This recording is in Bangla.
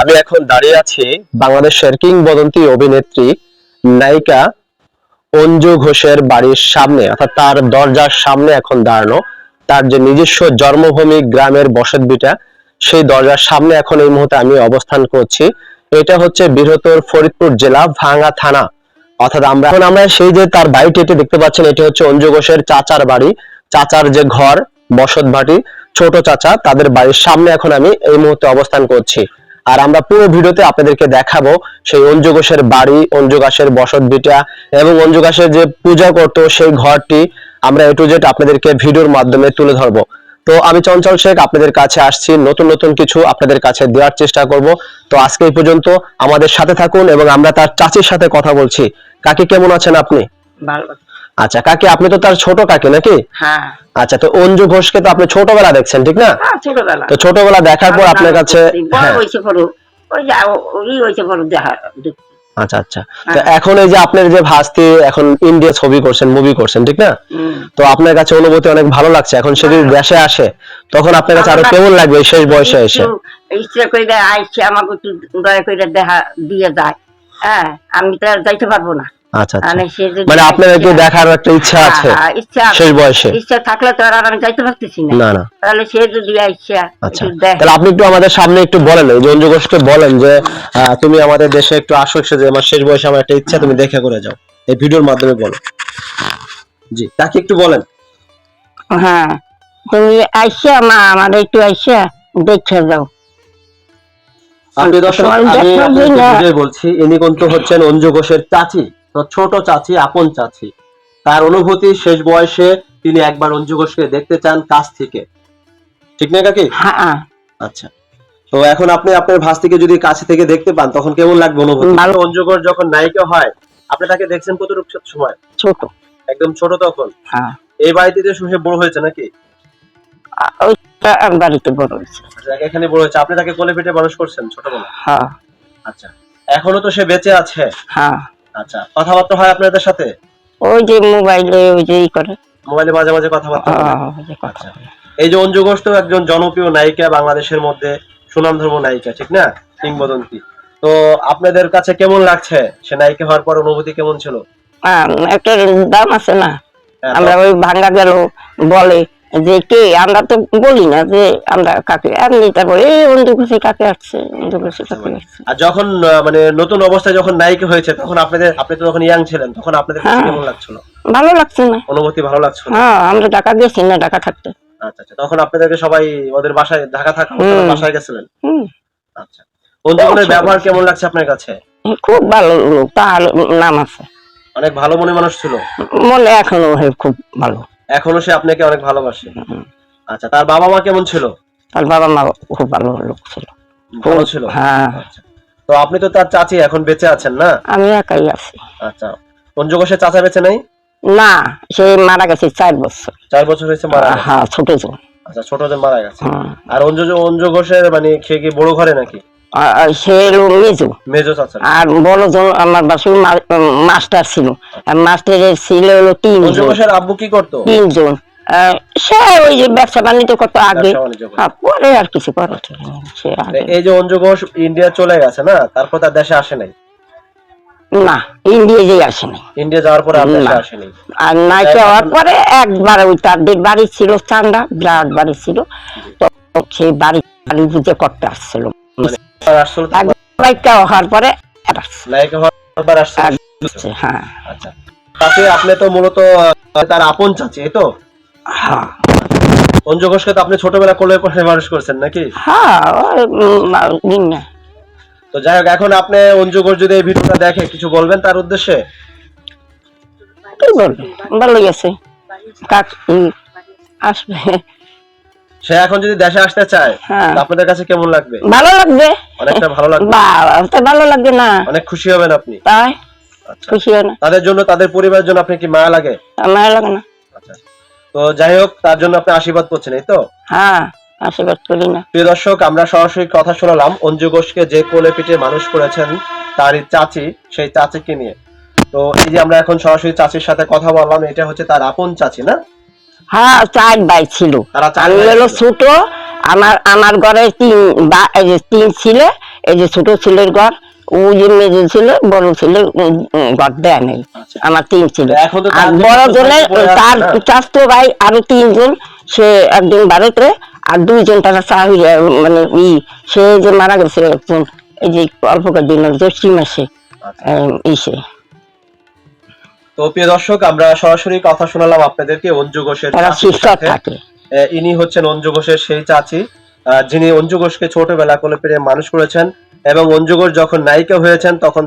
আমি এখন দাঁড়িয়ে আছি বাংলাদেশের কিংবদন্তি অভিনেত্রী নায়িকা অঞ্জু ঘোষের বাড়ির সামনে, অর্থাৎ তার দরজার সামনে এখন দাঁড়ানো। তার যে নিজস্ব জন্মভূমি গ্রামের বসত বিটা, সেই দরজার সামনে এখন এই মুহূর্তে আমি অবস্থান করছি। এটা হচ্ছে বৃহত্তর ফরিদপুর জেলা ভাঙ্গা থানা। অর্থাৎ আমরা এখন আমরা সেই যে তার বাড়িটি এটি দেখতে পাচ্ছেন, এটি হচ্ছে অঞ্জু ঘোষের চাচার বাড়ি। চাচার যে ঘর, বসত ভাটি, ছোট চাচা, তাদের বাড়ির সামনে এখন আমি এই মুহূর্তে অবস্থান করছি। আর আমরা পুরো ভিডিওতে আপনাদেরকে দেখাবো সেই অঞ্জুঘোষের বাড়ি অঞ্জু বসত বিটা এবং অঞ্জু যে পূজা করতো সেই ঘরটি আমরা এ টু জেড আপনাদেরকে ভিডিওর মাধ্যমে তুলে ধরবো। তো আমি চঞ্চল শেখ আপনাদের কাছে আসছি। নতুন নতুন কিছু আপনাদের কাছে দেওয়ার চেষ্টা করব। তো আজকে এই পর্যন্ত আমাদের সাথে থাকুন এবং আমরা তার চাচির সাথে কথা বলছি। কাকি, কেমন আছেন আপনি? ভালো আচ্ছা কাকি আপনি তো তার ছোট কাকি নাকি? হ্যাঁ। আচ্ছা তো অঞ্জু ঘোষকে তো আপনি ছোটবেলা দেখছেন ঠিক না? হ্যাঁ ছোটবেলা। তো ছোটবেলা দেখার পর আপনার কাছে হ্যাঁ। আচ্ছা আচ্ছা। তো। এখন এই যে আপনার যে ভাস্তি এখন ইন্ডিয়া ছবি করছেন মুভি করছেন ঠিক না? তো আপনার কাছে অনুভূতি অনেক ভালো লাগছে এখন সে যদি দেশে আসে তখন আপনার কাছে আরও কেমন লাগবে শেষ বয়সে এসে? ইচ্ছা করে আইসে আমাকে একটু দয়া করে দেখা দিয়ে যায়। হ্যাঁ আমি তো যাইতে পারব না। আচ্ছা আচ্ছা। মানে মানে আপনার কি দেখার একটা ইচ্ছা আছে? ইচ্ছা। শেষ বয়সে? ইচ্ছা থাকলে তো আর আমি যাইতে পারতেছি না। না না। তাহলে সে যদি আইসা আচ্ছা। তাহলে আপনি একটু আমাদের সামনে একটু বলেন অঞ্জু ঘোষকে বলেন যে তুমি আমাদের দেশে একটু আসো যে আমার শেষ বয়সে আমার একটা ইচ্ছা তুমি দেখে করে যাও। এই ভিডিওর মাধ্যমে বলো। জি তাকে একটু বলেন। হ্যাঁ। তুমি আইসা মা আমার একটু আইসা দেখে যাও। আপনি দর্শক আমি বলছি ইনি কিন্তু হচ্ছেন অঞ্জু ঘোষের চাচি। তো ছোট চাচি আপন চাচি। তার অনুভূতি শেষ বয়সে তিনি একবার অঞ্জু ঘোষকে দেখতে চান কাছ থেকে। ঠিক না কাকি? হ্যাঁ আচ্ছা। তো এখন আপনি আপনার ভাস্তিকে যদি কাছে থেকে দেখতে পান তখন কেমন লাগবে অনুভূতি? ভালো। অঞ্জু ঘোষ যখন নায়িকা হয় আপনি তাকে দেখছেন কতটুকু সময়? ছোট। একদম ছোট তখন? হ্যাঁ। এই বাড়িতে শুনে বড় হয়েছে নাকি? বাড়িতে বড় হয়েছে। আচ্ছা, এখানে বড় হয়েছে। আপনি তাকে কোলে পিঠে মানুষ করছেন ছোটবেলা হ্যাঁ। আচ্ছা। এখনও তো সে বেঁচে আছে। হ্যাঁ। আচ্ছা কথাবার্তা হয় আপনাদের সাথে? ওই যে মোবাইলে ওই যে করে। মোবাইলে মাঝে মাঝে কথাবার্তা? হ্যাঁ, আচ্ছা। এই যে অঞ্জু ঘোষ তো একজন জনপ্রিয় নায়িকা বাংলাদেশের মধ্যে সুনামধর্ম নায়িকা ঠিক না? কিংবদন্তি। তো আপনাদের কাছে কেমন লাগছে? সে নায়িকা হওয়ার পর অনুভূতি কেমন ছিল? হ্যাঁ, একটা দাম আছে না? হ্যাঁ, আমরা ওই ভাঙ্গা গেল বলে যে কে আমরা তো বলি না যে আমরা কাকে এমনি তারপরে এই অন্ধু খুশি কাকে আসছে অন্ধু কাকে আসছে? আর যখন মানে নতুন অবস্থায় যখন নায়িকা হয়েছে তখন আপনাদের আপনি তো তখন ইয়াং ছিলেন তখন আপনাদের হ্যাঁ। কেমন লাগছিল? ভালো লাগছে না। অনুভূতি ভালো লাগছিল? হ্যাঁ আমরা টাকা দিয়েছি না টাকা থাকতে। আচ্ছা আচ্ছা তখন আপনাদেরকে সবাই ওদের বাসায় ঢাকা থাকা বাসায় গেছিলেন? হুম। আচ্ছা অঞ্জুমনের ব্যবহার কেমন লাগছে আপনার কাছে? খুব ভালো লোক তার নাম আছে। অনেক ভালো মনে মানুষ ছিল? মনে এখনও খুব ভালো। এখনও সে আপনাকে অনেক ভালোবাসে। আচ্ছা তার বাবা মা কেমন ছিল? তার বাবা মা খুব ভালো লোক ছিল। ভালো ছিল? হ্যাঁ। আচ্ছা। তো আপনি তো তার চাচি এখন বেঁচে আছেন না? আমি একাই আছি। আচ্ছা। পঞ্চকোষে চাচা বেঁচে নাই? না সে মারা গেছে চার বছর। চার বছর হয়েছে মারা হ্যাঁ ছোট আচ্ছা ছোট মারা গেছে। আর অঞ্জু অঞ্জু ঘোষের মানে সে কি বড় ঘরে নাকি? সে মেজো মেজো চাচা। আর বড় জন আমার বাসুর মাস্টার ছিল। আর মাস্টারের ছিল হলো তিনজন। আব্বু কি করতো? তিনজন। সে ওই যে ব্যবসা বাণিজ্য করতো আগে। ব্যবসা বাণিজ্য করতো। আর পরে আর কিছু করে এই যে অঞ্জু ঘোষ ইন্ডিয়া চলে গেছে না? তারপর তার দেশে আসে নাই? না ইন্ডিয়া যে আসেনি ইন্ডিয়া যাওয়ার পরে আর আসেনি পরে একবার ওই তাদের বাড়ি ছিল চান্দা বিরাট বাড়ি ছিল। তো সেই বাড়ি বাড়ি বুঝে করতে আসছিল। হওয়ার পরে হওয়ার পর আসছে আসছে, হ্যাঁ। আচ্ছা। আপনি তো মূলত তার আপন চাচি এই তো? হ্যাঁ। অঞ্জু ঘোষকে তো আপনি ছোটবেলা কোলে মানুষ করছেন নাকি? হ্যাঁ ওই, উম, দিন না তো যাই হোক এখন আপনি অঞ্জু ঘোষ যদি এই ভিডিওটা দেখে কিছু বলবেন তার উদ্দেশ্যে? কি আছে কাক আসবে। সে এখন যদি দেশে আসতে চায় হ্যাঁ। আপনাদের কাছে কেমন লাগবে? ভালো লাগবে। অনেকটা ভালো লাগবে। ভালো লাগবে না। অনেক খুশি হবেন আপনি। তাই? আচ্ছা। খুশি হয় না। তাদের জন্য তাদের পরিবারের জন্য আপনি কি মায়া লাগে? আমার লাগে না। আচ্ছা। তো যাই হোক তার জন্য আপনি আশীর্বাদ করছেন এই তো? হ্যাঁ আশীর্বাদ করি না। প্রিয় দর্শক আমরা সরাসরি কথা শোনালাম। অঞ্জু ঘোষকে যে কোলে পিঠে মানুষ করেছেন তারই চাচি সেই চাচিকে নিয়ে। তো এই যে আমরা এখন সরাসরি চাচির সাথে কথা বললাম এটা হচ্ছে তার আপন চাচি না? হ্যাঁ চার ভাই ছিল আমি হলো ছোট আমার আমার ঘরে তিন বা- তিন ছিলে এই যে ছোট ছেলের ঘর ওই যে মেজো ছেলে বড় ছেলে ঘর দেয় নেই আচ্ছা। আমার তিন ছিল আর বড় তো জনের তার না? ভাই আরও তিনজন সে একজন ভারতে আর দুইজন তারা চাকরি মানে ই সে যে মারা গেছে একজন এই যে অল্প দিনের জ্যৈষ্ঠী মাসে আচ্ছা। ইসে তো প্রিয় দর্শক আমরা সরাসরি কথা শোনালাম আপনাদেরকে অঞ্জু ঘোষের ইনি হচ্ছেন অঞ্জু ঘোষের সেই চাচি আহ, যিনি অঞ্জু ঘোষকে ছোটবেলা কোলে পেরে মানুষ করেছেন এবং অঞ্জু ঘোষ যখন নায়িকা হয়েছেন তখন